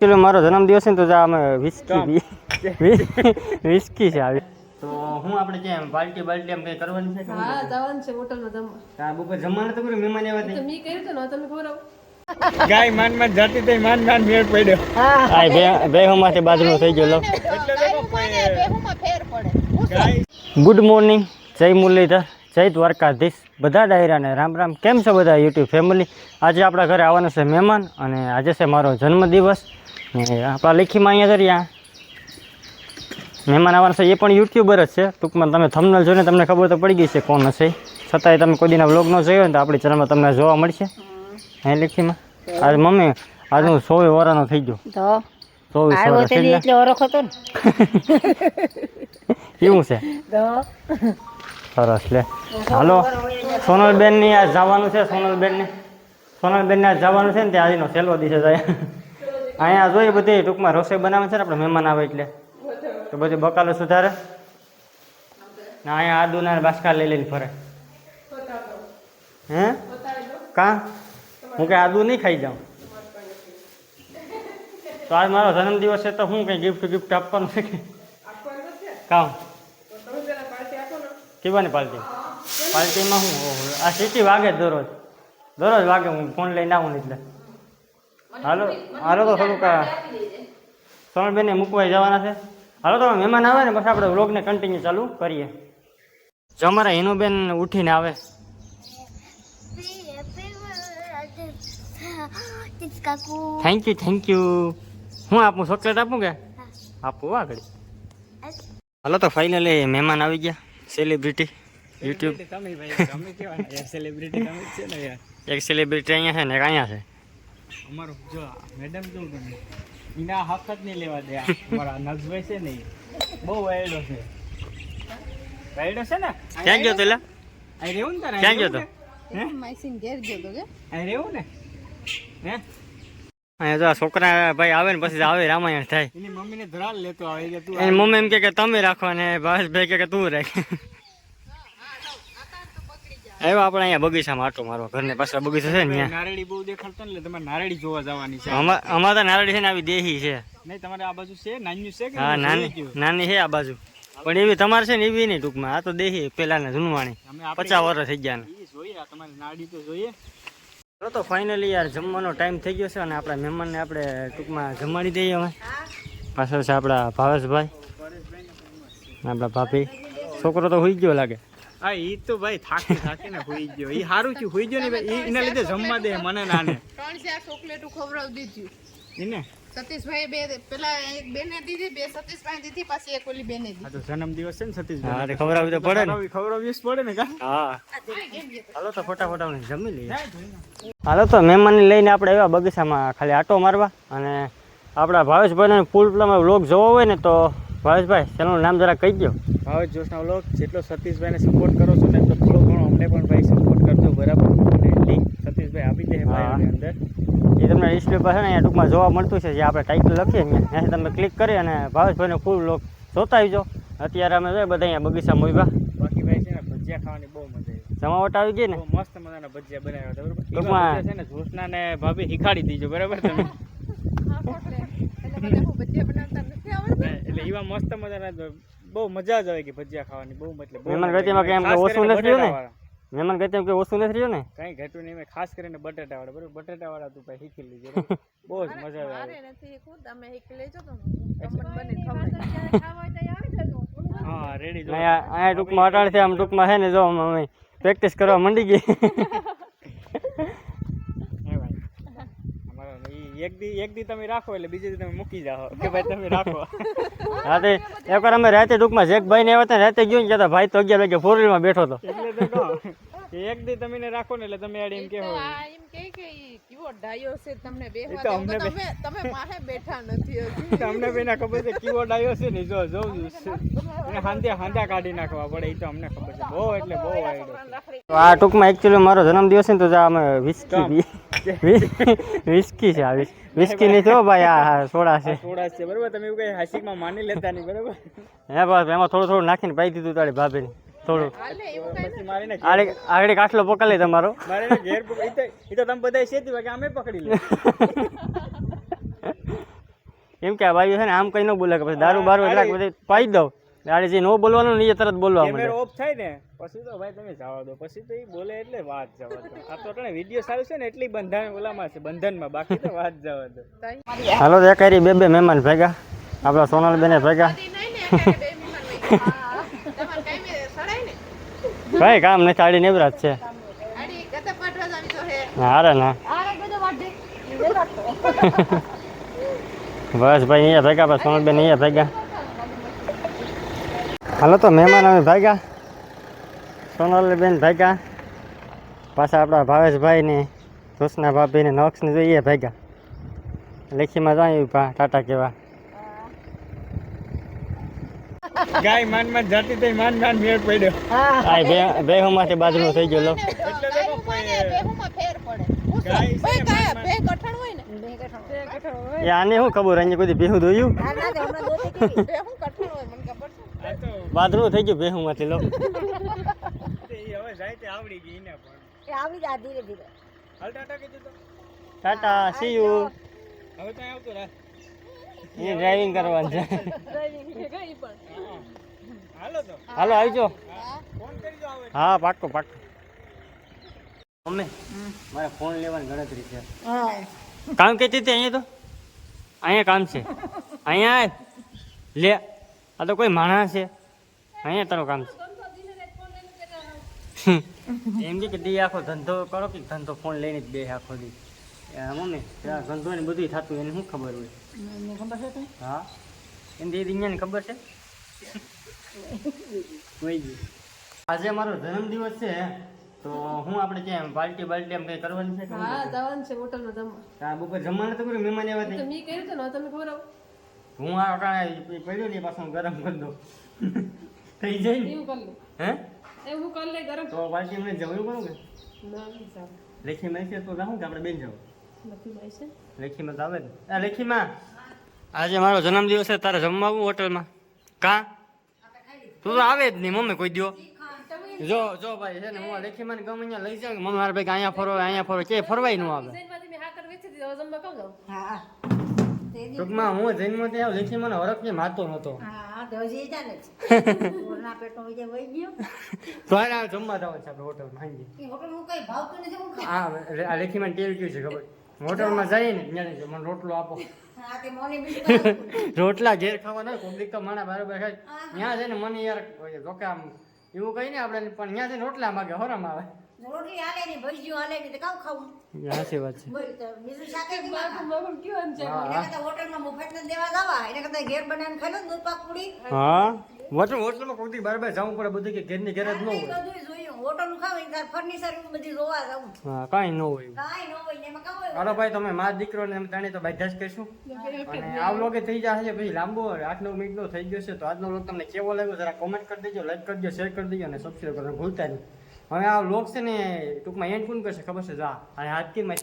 પેલો મારો જન્મદિવસ છે ને તો જા અમે વિસ્કી વિસ્કી છે આવી. તો હું આપણે ક્યાં બાલ્ટી બાલ્ટી એમ કઈ કરવાની છે હા જવાનું છે હોટલમાં જમવા. હા બપોર જમવાનું તો કર્યું મહેમાન આવ્યા તો મેં કર્યું તો ન તમે ખબર ગાય માન માન જાતી તઈ માન માન મેળ પડ્યો. હા બે બે માંથી બાજરો થઈ ગયો લો. ગાય ગુડ મોર્નિંગ જય મુરલીધર જય દ્વારકાધીશ. બધા ડાયરાને રામ રામ. કેમ છો બધા યુટ્યુબ ફેમિલી આજે આપણા ઘરે આવવાનો છે મહેમાન અને આજે છે મારો જન્મદિવસ. આપણા લેખીમાં અહીંયા જરીયા મહેમાન આવવાના છે. એ પણ યુટ્યુબર જ છે. ટૂંકમાં તમે થમનલ જોઈને તમને ખબર તો પડી ગઈ છે કોણ હશે. છતાંય તમે કોઈ દિના વ્લોગ ન જોયો ને તો આપણી ચેનલમાં તમને જોવા મળશે. હે લેખીમાં? આજે મમ્મી આજે હું સોવે વરાનો થઈ ગયો. તો તે કેવું છે? સરસ લે. હાલો. સોનલબેનની આ જવાનું છે સોનલબેન ને સોનલબેન ને જવાનું છે ને ત્યાં આજનો છેલ્લો દિવસ જાય. અહીંયા જોઈએ બધી, ટૂંકમાં રસોઈ બનાવે છે ને આપણે મહેમાન આવે એટલે. તો બધી બકાલો સુધારે. ના, અહીંયા આદુના બાસકા લઈ લઈને ફરે. હે? કા? હું કઈ આદુ નહીં ખાઈ જાઉં. તો આજ મારો જન્મદિવસ છે તો હું કઈ ગિફ્ટ ગિફ્ટ આપવાનું છે કે? કામ? કેવાની પાર્ટી? પાર્ટીમાં હું? આ સિટી વાગે દરરોજ. દરરોજ વાગે હું ફોન લઈને આવું એટલે. હાલો હાલો તો થોડુંક ત્રણ બેને મૂકવા જવાના છે. હાલો તો મહેમાન આવે ને બસ આપણે વ્લોગને કન્ટિન્યુ ચાલુ કરીએ. જો અમારા હિનુબેન ઉઠીને આવે. થેન્ક યુ થેન્ક યુ હું આપું ચોકલેટ આપું કે? આપું આગળ હાલો તો ફાઇનલી મહેમાન આવી ગયા સેલિબ્રિટી યુટ્યુબ એક સેલિબ્રિટી અહીંયા છે ને એક અહીંયા છે. અમારો જો મેડમ કેવું તમે. એના હક જ નહીં લેવા દે અમારા નજવે છે ને બહુ વાયડો છે. વાયડો છે ને? ક્યાં ગયો તો અહીં રહેવું ને તારે? ક્યાં ગયો તો? હે? માઈસીન ઘેર ગયો તો કે? અહીં રહેવું ને? હે? અહીંયા છોકરા ભાઈ આવે ને પછી આવે રામાયણ થાય. એની મમ્મીને ધરાલ લેતો આવે કે તું એની મમ્મી એમ કે કે તમે રાખો ને ભાવેશભાઈ કે કે તું રાખ. આવ્યો આપણે અહીંયા બગીચામાં આટો મારો ઘરને પાછળ બગીચો છે ને ત્યાં નારળી બહુ દેખાડતા ને તમે તમારે નારળી જોવા જવાની છે. અમા- અમારે તો નારેડી છે ને આવી દેહી છે. નહીં તમારે આ બાજુ છે? નાની છે હા નાની? નાની છે આ બાજુ. પણ એવી તમારે છે ને એવી નહીં ટૂંકમાં. આ તો દેહી પેલાના જૂનવાણી. જુનવાણી પચાસ વર્ષ થઈ ગયા ને. જોઈએ તમારી નાડી તો જોઈએ. તો ફાઇનલી યાર જમવાનો ટાઈમ થઈ ગયો છે અને આપણા મહેમાનને આપણે ટૂંકમાં જમાડી દઈએ હવે. પાછળ છે આપણા ભાવેશભાઈ. આપણા ભાભી. છોકરો તો હોઈ ગયો લાગે. હા ઈ તો ભાઈ થાકી થાકીને હોઈ ગયો. ઈ હારું થયું હોઈ ગયો ને ભાઈ. એના લીધે જમવા દે મને નાને ત્રણ ચાર ચોકલેટ ખવડાવી દીધી. એને? સતીશભાઈ બે પેલા એક બેને દીધી બે સતીશભાઈ દીધી પાછી એક ઓલી બેને દીધી. આ તો જન્મ દિવસ છે ને સતીશભાઈ. એટલે ખવડાવવી તો પડે ને. ખવડાવી પડે ને કા? હા. હાલો તો ફટાફટ આપણે જમી લઈએ. હાલો તો મહેમાન લઈને આપણે એવા બગીચામાં ખાલી આટો મારવા અને આપણા ભાવેશભાઈને ફૂલ પ્લામાં વ્લોગ જોવો હોય ને તો ભાવેશભાઈ ચેનલનું નામ જરા કહી દો ભાવેશ જોશના વ્લોગ જેટલો સતીશભાઈને સપોર્ટ કરો છો ને તો થોડો ઘણો અમને પણ ભાઈ સપોર્ટ કરજો બરાબર? અને લિંક સતીશભાઈ આપી દે ભાઈ અંદર. એ તમને ડિસ્પ્લે પર છે ને અહીંયા ટૂંકમાં જોવા મળતું છે જે આપણે ટાઇટલ લખીએ ને ત્યાંથી તમે ક્લિક કરી અને ભાવેશભાઈને ફૂલ વ્લોગ જોતા આવજો. અત્યારે અમે જોઈએ બધા અહીંયા બગીચામાં ઊભા બાકી ભાઈ છે ને ભજીયા ખાવાની બહુ મજા આવી જમાવટ આવી ગઈ ને? મસ્ત મજાના ભજીયા બનાવ્યા હતા બરાબર? ટૂંકમાં- છે ને જોશના ને ભાભી શીખાડી દીજો બરાબર તમે? એટલે એવા મસ્ત મજાના તો બહુ મજા જ આવે કે ભજીયા ખાવાની બહુ મતલબ મહેમાન ગતિમાં કેમ કે ઓછું નથી રહ્યું ને? મહેમાન ગતિમાં તેમ કે ઓછું નથી રહ્યું ને? કઈ ઘટ્યું નહીં ખાસ કરીને બટેટા વાળા બરોબર? બટેટા વાળા તું ભાઈ શીખી લીધો બહુ જ મજા આવે. અરે નથી ખુદ અમે શીખી લેજો તો તમને બને ખવડાવી હા રેડી જો. અહીંયા ટૂંકમાં ટૂંકમાં છે આમ ટૂંકમાં છે ને જો અમે પ્રેક્ટિસ કરવા મંડી ગઈ હે ભાઈ અમારો ઈ એક દી એક દી તમે રાખો એટલે બીજે દી તમે મૂકી જાઓ. કે ભાઈ તમે રાખો. રાતે એકવાર અમે રાતે ટૂંકમાં જેકભાઈ ને આવ્યા હતા રાતે ગયો ને કહેતા ભાઈ તો અગિયાર વાગે ફોરમાં બેઠો હતો. એટલે તો એક દી તમે ને રાખો ને એટલે તમે આડી એમ કેવો આ એમ કહે કે ઈ કેવો ડાયો છે તમને બે તમે તમે માહે બેઠા નથી હજી. તમને બેના ખબર છે કેવો ડાયો છે ને જો જોઉં છું અને હાંધ્યા હાંધા કાઢી નાખવા પડે એ તો અમને ખબર છે. બહુ એટલે બહુ આ ટૂંકમાં એકચ્યુઅલી મારો જન્મદિવસ છે ને તો અમે વિસ્કી વિસ્કી છે આ વિસ્કી નહીં થયો ભાઈ. આ સોડા છે. સોડા છે બરોબર? તમે એવું કઈ હાસિકમાં માની લેતા નહીં બરોબર? હે બસ એમાં થોડું થોડું નાખીને પાઈ દીધું તારી ભાભીને થોડું. હાલે એવું કઈ પછી મારીને આગળ કાટલો પકડી તમારો. મારે ઘેર પકડી- તો તમે બધા અમે પકડી લે. એમ કે આ ભાઈઓ છે ને આમ કઈ ન બોલે કે પછી દારૂ બારૂ એટલે બધી પાઈ દઉં. આડે નો બોલવાનું ને એ તરત બોલવા કેમેરો ઓફ થાય ને પછી તો ભાઈ તમે જવા દો પછી તો એ બોલે એટલે વાત જવા દો. આ તો તને વિડિયો સારું છે ને એટલી બંધન ઓલામાં છે બંધનમાં બાકી તો વાત જવા દો. હાલો તો કરી બે બે મહેમાન ભેગા. આપણા સોનલ બેને ભેગા. નહીં કાંઈ કામ નથી આડી નેવરાત છે. હારે ના. બસ ભાઈ અહીંયા ભેગા બસ સોનલબેન અહીંયા ભેગા. હાલો તો મહેમાન અમે ભાગ્યા. સોનલબેન ભાગ્યા. પાછા આપણા ભાવેશભાઈ ને જોશના ભાભી ને નક્ષ ને જોઈએ ભાગ્યા. લેખીમાં જાય ભા ટાટા કેવા. ગાય માન માન જાતી તઈ માન માન મેળ પડ્યો. આ બે બેહુમાંથી બાજુનું થઈ ગયું લો. એટલે તો કહું ગાયમાં ને બેહુમાં ફેર પડે. ગાય છે ભાઈ ને ગાય માન બે ગઠણ હોય ને. એ આને શું ખબર અહીંયા કોઈ બેહું દોયું બેહું ગઠણ હોય મને ખબર બાજરું થઈ ગયું લો. ઈ હવે જાય આવડી ગઈ ને પણ. હાલ ટાટા કીધું તો ટાટા સી યુ હવે તો આવતો રહે. એ ડ્રાઇવિંગ કરવાનું છે. હાલો તો. હાલો આવજો. ફોન કરજો આવે હા પાક્કો પાક્કો. મમ્મી મારે ફોન લેવાની ગણતરી છે. કામ કહેતી હતી અહીંયા તો? અહીંયા કામ છે. અહીંયા લે આ તો કોઈ માણસ છે. અહીંયા તારું કામ છે. એમ કે દી આખો ધંધો કરો કે ધંધો ફોન લઈને જ બે આખો દી. એ મમ્મી આ ધંધો ને બધું થતું એને શું ખબર હોય? હા. એમ દીદી ને ખબર છે? કોઈ ગયું આજે મારો જન્મદિવસ છે તો હું આપણે કેમ બાલટી બાલટી એમ કઈ કરવાની છે હા જવાનું છે હોટલમાં જમવા. આ બપોર જમવાનું તો કર્યું મહેમાન આવ્યા હતા મેં કર્યું તો ને તમે ખબર આવો. હું આ પડ્યો ને પાછું ગરમ કરી દઉં. થઈ જાય ને? એવું કરી લે. હે? એવું હું કરી લે ગરમ. તો પાર્ટી એમને જવું કરું કે? ના નહીં લેખી માં છે તો જાઉં કે આપણે બેન જાવ લેખીમાં તો આવે ને આ લેખીમાં આજે મારો જન્મદિવસ છે તારે જમવા આવું હોટલમાં કા? તું તો આવે જ નહીં મમ્મી કોઈ દો જો જો ભાઈ છે ને હું લેખીમાં ને ગમે અહીંયા લઈ જાઉં મમ્મી મારા ભાઈ અહીંયા ફરો અહીંયા ફરો કે ફરવાય ન આવે. જૈનમાંથી ટૂંકમાં હું જન્મ ત્યાં લેખીમાં હરખ ને માતો નહોતો. તો જમવા જાવ છે આપણે હાંજી. હા લેખીમાં ટેવ કયું છે ખબર? હોટલમાં જઈએ ને ત્યાં મને રોટલો આપો. રોટલા ઘેર ખાવાના કોઈક તો માણા બરાબર ખાય. ત્યાં છે ને મને યાર જો કે આમ એવું કઈ ને આપણે પણ ત્યાં છે ને રોટલા માગે હોરામ આવે. હાચી વાત છે. મારું કેવાનું છે હા હા. હોટલ હોટલમાં કોઈ દી બરાબર જવું પડે બધું કે ઘરની ઘેર જ ન હોય. હા કાંઈ ન હોય. હાલો ભાઈ તમે મા દીકરો ને એમ તાણી તો બાધા જ કરીશું. અને આ વ્લોગ થઈ જશે પછી લાંબો આઠ નવ મિનિટનો થઈ ગયો છે તો આજનો વ્લોગ તમને કેવો લાગ્યો જરા કોમેન્ટ કરી દેજો લાઈક કરજો શેર કરી દેજો અને સબસ્ક્રાઈબ કરવાનું ભૂલતા નહીં. હવે આ લોક છે ને ટૂંકમાં એન્ડ કોણ કરશે ખબર છે? જા. અને આજથી